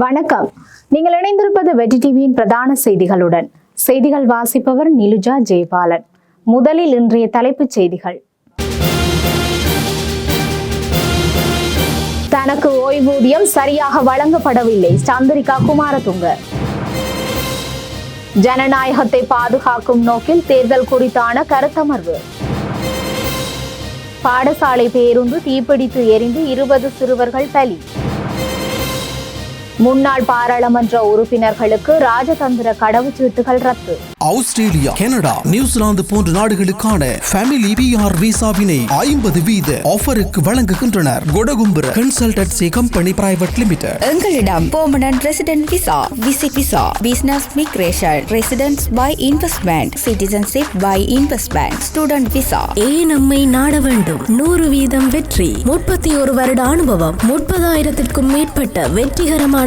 வணக்கம். நீங்கள் இணைந்திருப்பது வெற்றி டிவியின் பிரதான செய்திகளுடன். செய்திகள் வாசிப்பவர் நிலுஜா ஜெயபாலன். முதலில் இன்றைய தலைப்புச் செய்திகள். தனக்கு ஓய்வூதியம் சரியாக வழங்கப்படவில்லை. சந்திரிகா குமாரதுங்க. ஜனநாயகத்தை பாதுகாக்கும் நோக்கில் தேர்தல் குறித்தான கருத்தமர்வு. பாடசாலை பேருந்து தீப்பிடித்து எரிந்து இருபது சிறுவர்கள் பலி. முன்னாள் பாராளுமன்ற உறுப்பினர்களுக்கு ராஜதந்திர கடவுச்சீட்டுகள் ரத்து. ஆஸ்திரேலியா கனடா நியூசிலாந்து போன்ற நாடுகளுக்கான ஃபேமிலி பிஆர் விசாவினை ஐம்பது வீத ஆஃபருக்கு வழங்குகின்றனர். Kodagumpura consultancy company private limited எங்களிடம் permanent resident visa visit visa business migration residence by investment citizenship by investment student visa ஏன் நம்மை நாட வேண்டும்? நூறு வீதம் வெற்றி முப்பத்தி ஒரு வருட அனுபவம் முப்பதாயிரத்திற்கும் மேற்பட்ட வெற்றிகரமான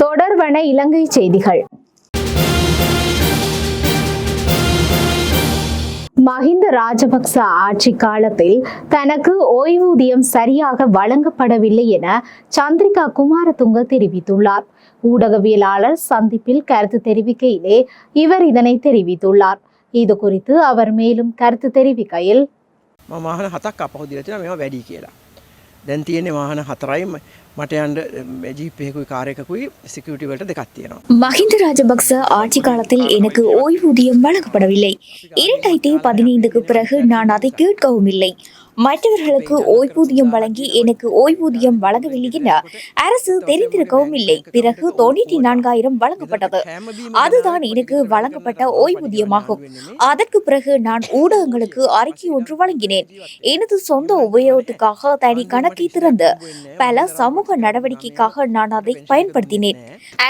தொடர்வன இலங்கை செய்திகள். மஹிந்த ராஜபக்ச ஆட்சி காலத்தில் தனக்கு ஓய்வூதியம் சரியாக வழங்கப்படவில்லை என சந்திரிகா குமாரதுங்க தெரிவித்துள்ளார். ஊடகவியலாளர் சந்திப்பில் கருத்து தெரிவிக்கையிலே இவர் இதனை தெரிவித்துள்ளார். இது குறித்து அவர் மேலும் கருத்து தெரிவிக்கையில் දැන් තියෙන්නේ වාහන හතරයි ම- මට යන්න ජීපයකුයි කාරයකුයි සිකවිටි වලට දෙකක් තියෙනවා. மஹிந்த ராஜபக்ச ஆட்சி காலத்தில் எனக்கு ஓய்வூதியம் வழங்கப்படவில்லை இரண்டாயிரத்தி பதினைந்துக்கு பிறகு நான் அதை கேட்கவும் இல்லை மற்றவர்களுக்கு ஓய்வூதியம் வழங்கி எனக்கு ஓய்வூதியம் வழங்கவில்லை என அரசு தெரிந்திருக்கவும் இல்லை. பிறகு தொண்ணூற்றி நான்காயிரம் வழங்கப்பட்டது. அதுதான் எனக்கு வழங்கப்பட்ட ஓய்வூதியமாகும். அதற்கு பிறகு நான் ஊடகங்களுக்கு அறிக்கை ஒன்று வழங்கினேன். எனது சொந்த உபயோகத்துக்காக தனி கணக்கை திறந்து பல சமூக நடவடிக்கைக்காக நான் அதை பயன்படுத்தினேன்.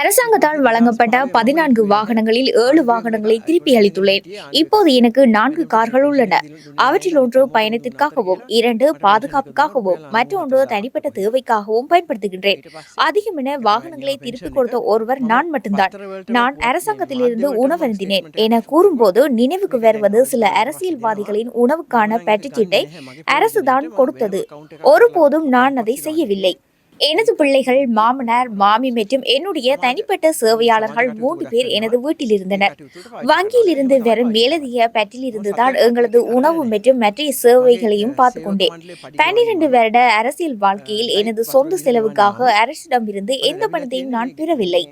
அரசாங்கத்தால் வழங்கப்பட்ட பதினான்கு வாகனங்களில் ஏழு வாகனங்களை திருப்பி அளித்துள்ளேன். இப்போது எனக்கு நான்கு கார்கள் உள்ளன. அவற்றில் ஒன்று பயணத்திற்காகவும் இரண்டு பாதுகாப்புக்காகவும் மற்றொன்று தனிப்பட்ட தேவைக்காகவும் பயன்படுத்துகின்றேன். அதிகம் என வாகனங்களை திருப்பிக் கொடுத்த ஒருவர் நான் மட்டும்தான். நான் அரசாங்கத்திலிருந்து உணவருந்தினேன் என கூறும்போது நினைவுக்கு வருவது சில அரசியல்வாதிகளின் உணவுக்கான பற்றுச்சீட்டை அரசுதான் கொடுத்தது. ஒருபோதும் நான் அதை செய்யவில்லை. எனது பிள்ளைகள் மாமனார் மாமி மற்றும் என்னுடைய தனிப்பட்ட சேவையாளர்கள் மூன்று பேர் எனது வீட்டில் இருந்தனர் வங்கியில் இருந்து வெறும் மேலதிக பற்றில் இருந்துதான் எங்களது உணவு மற்றும் மற்ற சேவைகளையும் பார்த்து கொண்டேன் பன்னிரண்டு வருட அரசியல் வாழ்க்கையில் எனது சொந்த செலவுக்காக அரசிடமிருந்து எந்த பணத்தையும் நான் பெறவில்லை.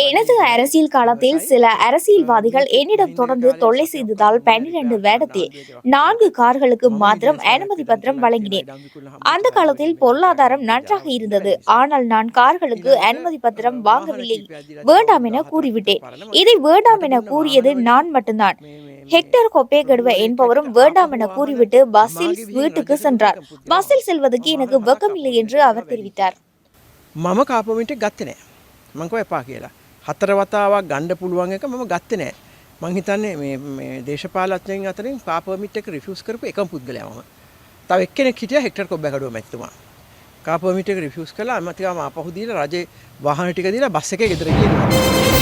எனது அரசியல் காலத்தில் சில அரசியல்வாதிகள் என்னிடம் தொடர்ந்து தொல்லை செய்ததால் பன்னிரண்டு வேடத்தில் நான்கு கார்களுக்கு மாத்திரம் அனுமதி பத்திரம் வழங்கினேன் அந்த காலத்தில் பொருளாதாரம் நன்றாக இருந்தது ஆனால் நான் கார்களுக்கு அனுமதி பத்திரம் வாங்கவில்லை வேண்டாம் என கூறிவிட்டேன் இதை வேண்டாம் என கூறியது நான் மட்டும்தான் ஹெக்டர் கொப்பேகடுவ என்பவரும் வேண்டாம் என கூறிவிட்டு பஸ்ஸில் வீட்டுக்கு சென்றார் பஸ்ஸில் செல்வதற்கு எனக்கு வெக்கமில்லை என்று அவர் தெரிவித்தார் மம காப்பமிட்டு கத்தினேன் மங்கோ எப்பா கேலா හතර වතාවක් ගණ්ඩ පුළුවන් එක මම ගත්ත නෑ. මං හිතන්නේ මේ- මේ දේශපාලත්යෙන් අතරින් පාපමිට් එක රිෆියස් කරපු එකම පුද්ගලයා මම. තව එක්කෙනෙක් හිටියා හෙක්ටර් කොබ්බකඩුව මැතිතුමා. කාපමිට් එක රිෆියස් කළා අමතිකම ආපහු දීලා රජේ වාහන ටික දීලා බස් එකේ ගෙදර ගියා.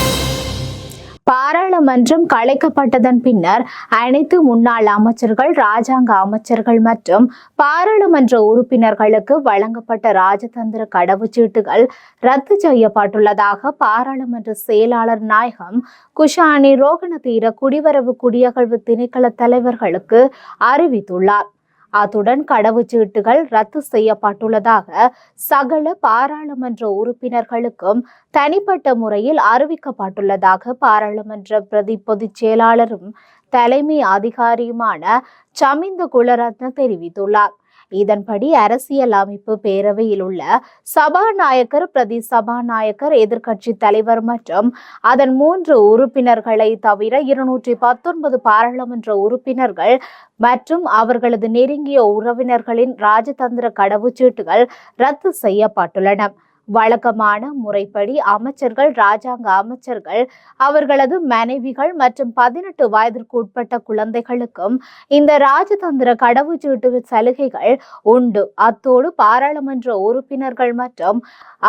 பாராளுமன்றம் கலைக்கப்பட்டதன் பின்னர் அனைத்து முன்னாள் அமைச்சர்கள் ராஜாங்க அமைச்சர்கள் மற்றும் பாராளுமன்ற உறுப்பினர்களுக்கு வழங்கப்பட்ட ராஜதந்திர கடவுச்சீட்டுகள் ரத்து செய்யப்பட்டுள்ளதாக பாராளுமன்ற செயலாளர் நாயகம் குஷானி ரோகணதீர குடிவரவு குடியகழ்வு திணைக்கள தலைவர்களுக்கு அறிவித்துள்ளார். அத்துடன் கடவுச்சீட்டுகள் ரத்து செய்யப்பட்டுள்ளதாக சகல பாராளுமன்ற உறுப்பினர்களுக்கும் தனிப்பட்ட முறையில் அறிவிக்கப்பட்டுள்ளதாக பாராளுமன்ற பிரதி பொதுச் செயலாளரும் தலைமை அதிகாரியுமான சமிந்த குலரத்ன தெரிவித்துள்ளார். இதன்படி அரசியல் அமைப்பு பேரவையில் உள்ள சபாநாயகர் பிரதி சபாநாயகர் எதிர்க்கட்சி தலைவர் மற்றும் அதன் மூன்று உறுப்பினர்களை தவிர இருநூற்றி பத்தொன்பது பாராளுமன்ற உறுப்பினர்கள் மற்றும் அவர்களது நெருங்கிய உறவினர்களின் ராஜதந்திர கடவுச்சீட்டுகள் ரத்து செய்யப்பட்டுள்ளன. வழக்கமான முறைப்படி அமைச்சர்கள் ராஜாங்க அமைச்சர்கள் அவர்களது மனைவிகள் மற்றும் பதினெட்டு வயதிற்கு உட்பட்ட குழந்தைகளுக்கும் இந்த ராஜதந்திர கடவுச்சீட்டு சலுகைகள் உண்டு. அத்தோடு பாராளுமன்ற உறுப்பினர்கள் மற்றும்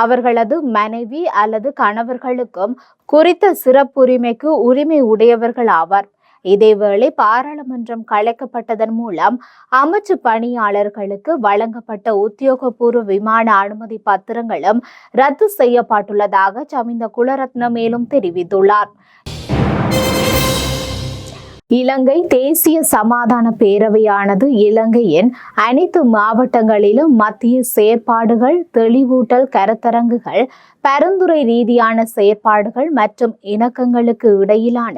அவர்களது மனைவி அல்லது கணவர்களுக்கும் குறித்த சிறப்புரிமைக்கு உரிமை உடையவர்கள் ஆவார். இதேவேளை பாராளுமன்றம் கலைக்கப்பட்டதன் மூலம் அமைச்சு பணியாளர்களுக்கு வழங்கப்பட்ட உத்தியோகபூர்வ விமான அனுமதி பத்திரங்களும் ரத்து செய்யப்பட்டுள்ளதாக சமிந்த குலரத்ன மேலும் தெரிவித்துள்ளார். இலங்கை தேசிய சமாதான பேரவையானது இலங்கையின் அனைத்து மாவட்டங்களிலும் மத்திய செயற்பாடுகள் தெளிவூட்டல் கருத்தரங்குகள் பரிந்துரை ரீதியான செயற்பாடுகள் மற்றும் இணக்கங்களுக்கு இடையிலான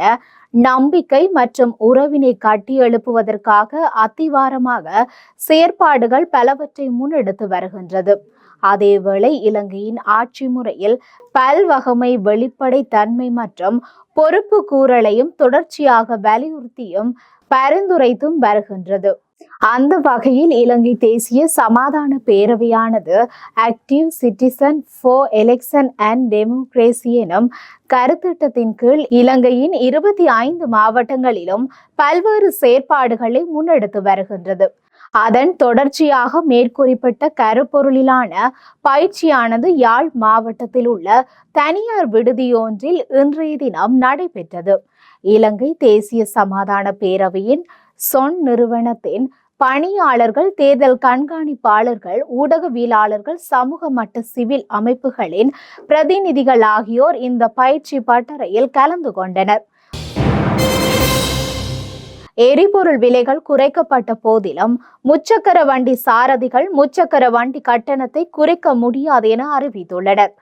நம்பிக்கை மற்றும் உறவினை கட்டியெழுப்புவதற்காக அத்திவாரமாக செயற்பாடுகள் பலவற்றை முன்னெடுத்து வருகின்றது. அதேவேளை இலங்கையின் ஆட்சி முறையில் பல்வகமை வெளிப்படை தன்மை மற்றும் பொறுப்பு கூறலையும் தொடர்ச்சியாக வலியுறுத்தியும் பரிந்துரைத்தும் வருகின்றது. அந்த வகையில் இலங்கை தேசிய சமாதான பேரவையானது active citizen for election and democracy எனும் கருத்திட்டத்தின் கீழ் இலங்கையின் இருபத்தி ஐந்து மாவட்டங்களிலும் பல்வேறு செயற்பாடுகளை முன்னெடுத்து வருகின்றது. அதன் தொடர்ச்சியாக மேற்குறிப்பிட்ட கருப்பொருளிலான பயிற்சியானது யாழ் மாவட்டத்தில் உள்ள தனியார் விடுதியொன்றில் இன்றைய தினம் நடைபெற்றது. இலங்கை தேசிய சமாதான பேரவையின் சொன் நிறுவனத்தின் பணியாளர்கள் தேர்தல் கண்காணிப்பாளர்கள் ஊடகவியலாளர்கள் சமூக மட்ட சிவில் அமைப்புகளின் பிரதிநிதிகள் ஆகியோர் இந்த பயிற்சி பட்டறையில் கலந்து கொண்டனர். எரிபொருள் விலைகள் குறைக்கப்பட்ட போதிலும் முச்சக்கர வண்டி சாரதிகள் முச்சக்கர வண்டி கட்டணத்தை குறைக்க முடியாது என அறிவித்துள்ளனர்.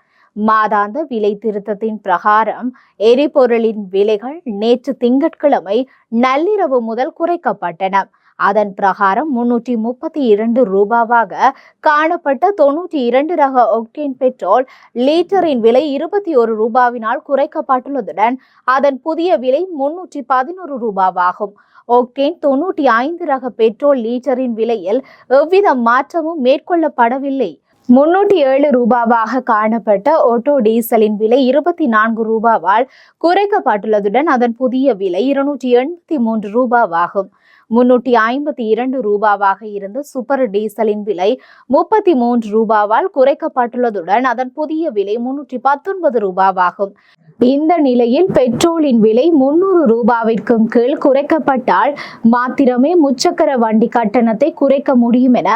மாதாந்த விலை திருத்தத்தின் பிரகாரம் எரிபொருளின் விலைகள் நேற்று திங்கட்கிழமை நள்ளிரவு முதல் குறைக்கப்பட்டன. அதன் பிரகாரம் முன்னூற்றி முப்பத்தி இரண்டு ரூபாவாக காணப்பட்ட தொன்னூற்றி இரண்டு ரக ஒக்டேன் பெட்ரோல் லீட்டரின் விலை இருபத்தி ஒரு ரூபாவினால் குறைக்கப்பட்டுள்ளதுடன் அதன் புதிய விலை முன்னூற்றி பதினோரு ரூபாவாகும். ஒக்டேன் தொன்னூற்றி ஐந்து ரக பெட்ரோல் லீட்டரின் விலையில் எவ்வித மாற்றமும் மேற்கொள்ளப்படவில்லை. முன்னூற்றி ஏழு ரூபாவாக காணப்பட்ட ஓட்டோ டீசலின் விலை இருபத்தி நான்கு ரூபாவால் குறைக்கப்பட்டுள்ளதுடன் அதன் புதிய விலை இருநூற்றி எண்பத்தி மூன்று ரூபாவாகும். முன்னூற்றி ஐம்பத்தி இரண்டு ரூபாவாக இருந்த சூப்பர் டீசலின் விலை முப்பத்தி மூன்று ரூபாவால் குறைக்கப்பட்டுள்ளதுடன் அதன் புதிய விலை முன்னூற்றி பத்தொன்பது ரூபாவாகும். இந்த நிலையில் பெட்ரோலின் விலை முன்னூறு ரூபாவிற்கும் கீழ் குறைக்கப்பட்டால் மாத்திரமே முச்சக்கர வண்டி கட்டணத்தை குறைக்க முடியும் என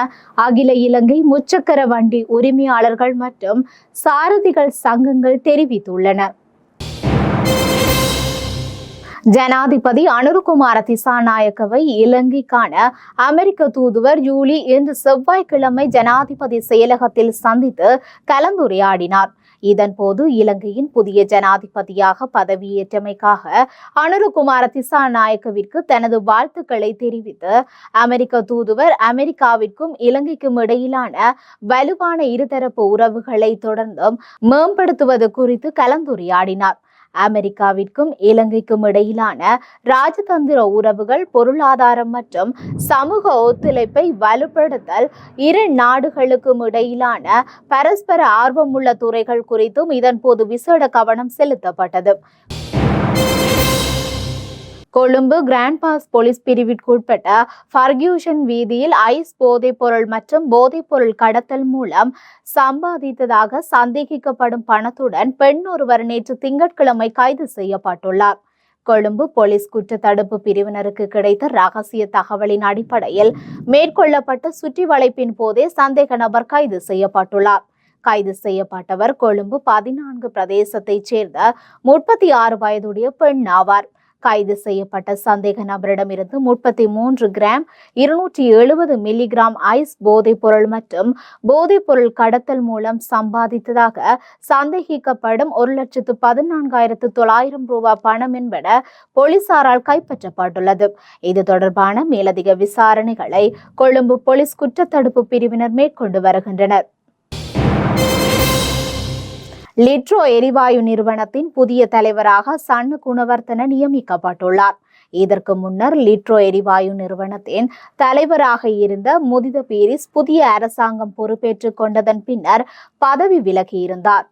அகில இலங்கை முச்சக்கர வண்டி உரிமையாளர்கள் மற்றும் சாரதிகள் சங்கங்கள் தெரிவித்துள்ளன. ஜனாதிபதி அனுருகுமார திசாநாயக்கவை இலங்கைக்கான அமெரிக்க தூதுவர் ஜூலி இன்று செவ்வாய்க்கிழமை ஜனாதிபதி செயலகத்தில் சந்தித்து கலந்துரையாடினார். இதன்போது இலங்கையின் புதிய ஜனாதிபதியாக பதவியேற்றமைக்காக அனுருகுமார திசாநாயக்கவிற்கு தனது வாழ்த்துக்களை தெரிவித்து அமெரிக்க தூதுவர் அமெரிக்காவிற்கும் இலங்கைக்கும் இடையிலான வலுவான இருதரப்பு உறவுகளை தொடர்ந்தும் மேம்படுத்துவது குறித்து கலந்துரையாடினார். அமெரிக்காவிற்கும் இலங்கைக்கும் இடையிலான ராஜதந்திர உறவுகள் பொருளாதாரம் மற்றும் சமூக ஒத்துழைப்பை வலுப்படுத்தல் இரு நாடுகளுக்கும் இடையிலான பரஸ்பர ஆர்வமுள்ள துறைகள் குறித்தும் இதன்போது விசேட கவனம் செலுத்தப்பட்டது. கொழும்பு கிராண்ட் பாஸ் போலீஸ் பிரிவிற்குட்பட்ட ஃபர்கியூஷன் வீதியில் ஐஸ் போதைப் பொருள் மற்றும் போதைப் பொருள் கடத்தல் மூலம் சம்பாதித்ததாக சந்தேகிக்கப்படும் பணத்துடன் பெண் ஒருவர் நேற்று திங்கட்கிழமை கைது செய்யப்பட்டுள்ளார். கொழும்பு போலீஸ் குற்றத்தடுப்பு பிரிவினருக்கு கிடைத்த ரகசிய தகவலின் அடிப்படையில் மேற்கொள்ளப்பட்ட சுற்றி வளைப்பின் போதே சந்தேக நபர் கைது செய்யப்பட்டுள்ளார். கைது செய்யப்பட்டவர் கொழும்பு பதினான்கு பிரதேசத்தைச் சேர்ந்த முப்பத்தி ஆறு வயதுடைய பெண் ஆவார். கைது செய்யப்பட்ட சந்தேக நபரிடமிருந்து முப்பத்தி மூன்று கிராம் இருநூற்றி எழுபது மில்லிகிராம் ஐஸ் போதைப் பொருள் மற்றும் போதைப் பொருள் கடத்தல் மூலம் சம்பாதித்ததாக சந்தேகிக்கப்படும் ஒரு லட்சத்து பதினான்காயிரத்து தொள்ளாயிரம் ரூபாய் பணம் என்பன போலீசாரால் கைப்பற்றப்பட்டுள்ளது. இது தொடர்பான மேலதிக விசாரணைகளை கொழும்பு போலீஸ் குற்றத்தடுப்பு பிரிவினர் மேற்கொண்டு வருகின்றனர். லிட்ரோ எரிவாயு நிறுவனத்தின் புதிய தலைவராக சன்னு குணவர்த்தன நியமிக்கப்பட்டுள்ளார். இதற்கு முன்னர் லிட்ரோ எரிவாயு நிறுவனத்தின் தலைவராக இருந்த முதித பீரிஸ் புதிய அரசாங்கம் பொறுப்பேற்றுக் கொண்டதன் பின்னர் பதவி விலகியிருந்தார்.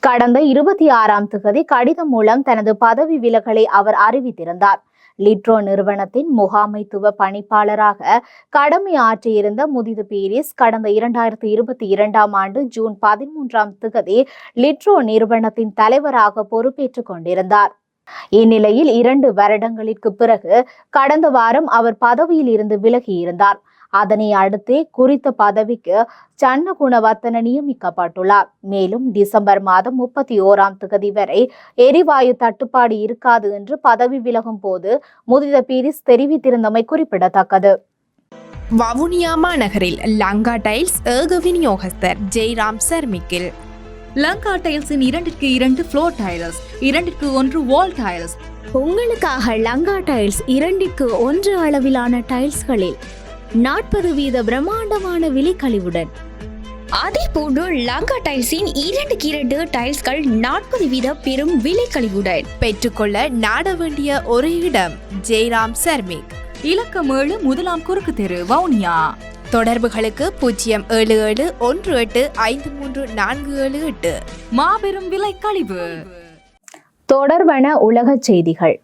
கடந்த இருபத்தி ஆறாம் திகதி கடிதம் மூலம் தனது பதவி விலகலை அவர் அறிவித்திருந்தார். லிட்ரோ நிறுவனத்தின் முகாமைத்துவ பணிப்பாளராக கடமை ஆற்றியிருந்த முதிது பீரிஸ் கடந்த இரண்டாயிரத்தி இருபத்தி இரண்டாம் ஆண்டு ஜூன் பதிமூன்றாம் திகதி லிட்ரோ நிறுவனத்தின் தலைவராக பொறுப்பேற்றுக் கொண்டிருந்தார். இந்நிலையில் இரண்டு வருடங்களுக்கு பிறகு கடந்த வாரம் அவர் பதவியில் இருந்து விலகியிருந்தார். அதனை அடுத்தே குறித்த பதவிக்கு சன்ன குணவர்த்தன நியமிக்கப்பட்டுள்ளார். மேலும் டிசம்பர் மாதம் முப்பத்தி ஓராம் திகதி வரை எரிவாயு தட்டுப்பாடு இருக்காது என்று பதவி விலகும் போது முதித பீரிஸ் தெரிவித்திருந்தமை குறிப்பிடத்தக்கது. வவுனியா மாநகரில் லங்கா டைல்ஸ் ஏக விநியோகஸ்தர் ஜெய்ராம் சர்மிக்கில். லங்கா டைல்ஸின் இரண்டிற்கு இரண்டு ஃப்ளோர் டைல்ஸ் இரண்டிற்கு ஒன்று வால் டைல்ஸ். உங்களுக்காக லங்கா டைல்ஸ் இரண்டிற்கு ஒன்று அளவிலான டைல்ஸ்களில் நாற்பது வீத பிரம்மாண்டமான விலைக்கழிவுடன். அதே போன்று லங்கா டைல்ஸின் இரண்டுக்கு இரண்டு டைல்ஸ்கள் நாற்பது வீத பெரும் விலை கழிவுடன் பெற்றுக்கொள்ள நாட வேண்டிய ஒரு இடம் ஜெய்ராம் சர்மிக். இலக்கம் ஏழு முதலாம் குறுக்கு தெரு வவுனியா. தொடர்புகளுக்கு பூஜ்ஜியம் ஏழு ஏழு ஒன்று எட்டு ஐந்து மூன்று நான்கு ஏழு எட்டு. மாபெரும் விலை கழிவு தொடர்வன உலகச் செய்திகள்.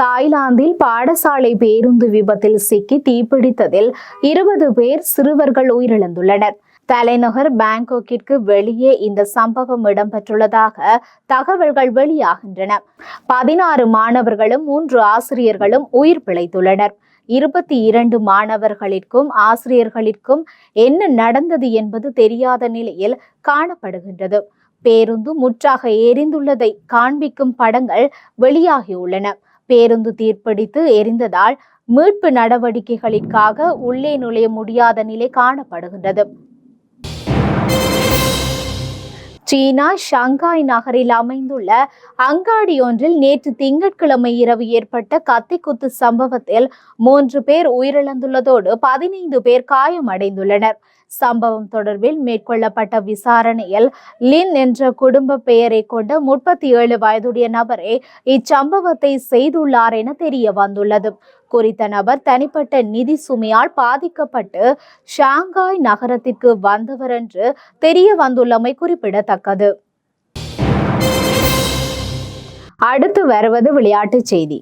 தாய்லாந்தில் பாடசாலை பேருந்து விபத்தில் சிக்கி தீப்பிடித்ததில் இருபது பேர் சிறுவர்கள் உயிரிழந்துள்ளனர். தலைநகர் பாங்காக்கிற்கு வெளியே இந்த சம்பவம் இடம்பெற்றுள்ளதாக தகவல்கள் வெளியாகின்றன. பதினாறு மாணவர்களும் மூன்று ஆசிரியர்களும் உயிர் பிழைத்துள்ளனர். இருபத்தி இரண்டு மாணவர்களிற்கும் ஆசிரியர்களிற்கும் என்ன நடந்தது என்பது தெரியாத நிலையில் காணப்படுகின்றது. பேருந்து முற்றாக எரிந்துள்ளதை காண்பிக்கும் படங்கள் வெளியாகியுள்ளன. பேருந்து தீர்ப்பிடித்து எரிந்ததால் மீட்பு நடவடிக்கைகளுக்காக உள்ளே நுழைய முடியாத நிலை காணப்படுகின்றது. சீனா ஷங்காய் நகரில் அமைந்துள்ள அங்காடி ஒன்றில் நேற்று திங்கட்கிழமை இரவு ஏற்பட்ட கத்திக்குத்து சம்பவத்தில் மூன்று பேர் உயிரிழந்துள்ளதோடு பதினைந்து பேர் காயமடைந்துள்ளனர். சம்பவம் தொடர்பில் மேற்கொள்ளப்பட்ட விசாரணையில் லின் என்ற குடும்ப பெயரை கொண்ட முப்பத்தி ஏழு வயதுடைய நபரே இச்சம்பவத்தை செய்துள்ளார் என தெரிய வந்துள்ளது. குறித்த நபர் தனிப்பட்ட நிதி சுமையால் பாதிக்கப்பட்டு ஷாங்காய் நகரத்திற்கு வந்தவர் என்று தெரிய வந்துள்ளமை குறிப்பிடத்தக்கது. அடுத்து வருவது விளையாட்டுச் செய்தி.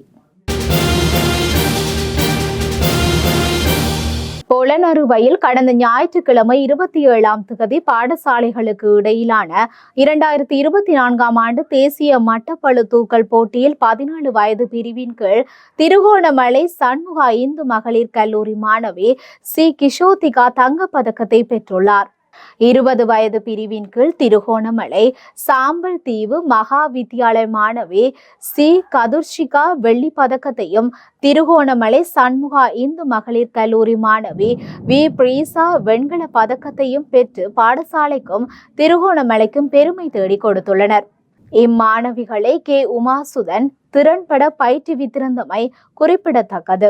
பொலனறுவையில் கடந்த ஞாயிற்றுக்கிழமை இருபத்தி ஏழாம் திகதி பாடசாலைகளுக்கு இடையிலான இரண்டாயிரத்தி இருபத்தி நான்காம் ஆண்டு தேசிய மட்டப்பளு தூக்கல் போட்டியில் பதினாலு வயது பிரிவின் கீழ் திருகோணமலை சண்முகா இந்து மகளிர் கல்லூரி மாணவி சி. கிஷோதிகா தங்கப்பதக்கத்தை பெற்றுள்ளார். இருபது வயது பிரிவின் கீழ் திருகோணமலை சாம்பல் தீவு மகா வித்தியாலய மாணவி சி. கதுர்ஷிகா வெள்ளி பதக்கத்தையும் திருகோணமலை சண்முகா இந்து மகளிர் கல்லூரி மாணவி வி. பிரீசா வெண்கல பதக்கத்தையும் பெற்று பாடசாலைக்கும் திருகோணமலைக்கும் பெருமை தேடி கொடுத்துள்ளனர். இம்மாணவிகளை கே. உமாசுதன் திறன்பட பயிற்றுவித்திருந்தமை குறிப்பிடத்தக்கது.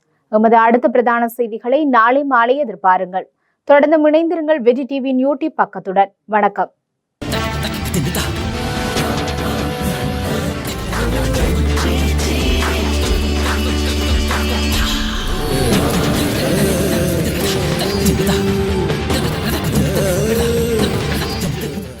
எமது அடுத்த பிரதான செய்திகளை நாளை மாலை எதிர்பாருங்கள். தொடர்ந்து இணைந்திருங்கள் வெஜி டிவியின் யூடியூப் பக்கத்துடன். வணக்கம். திண்டுதா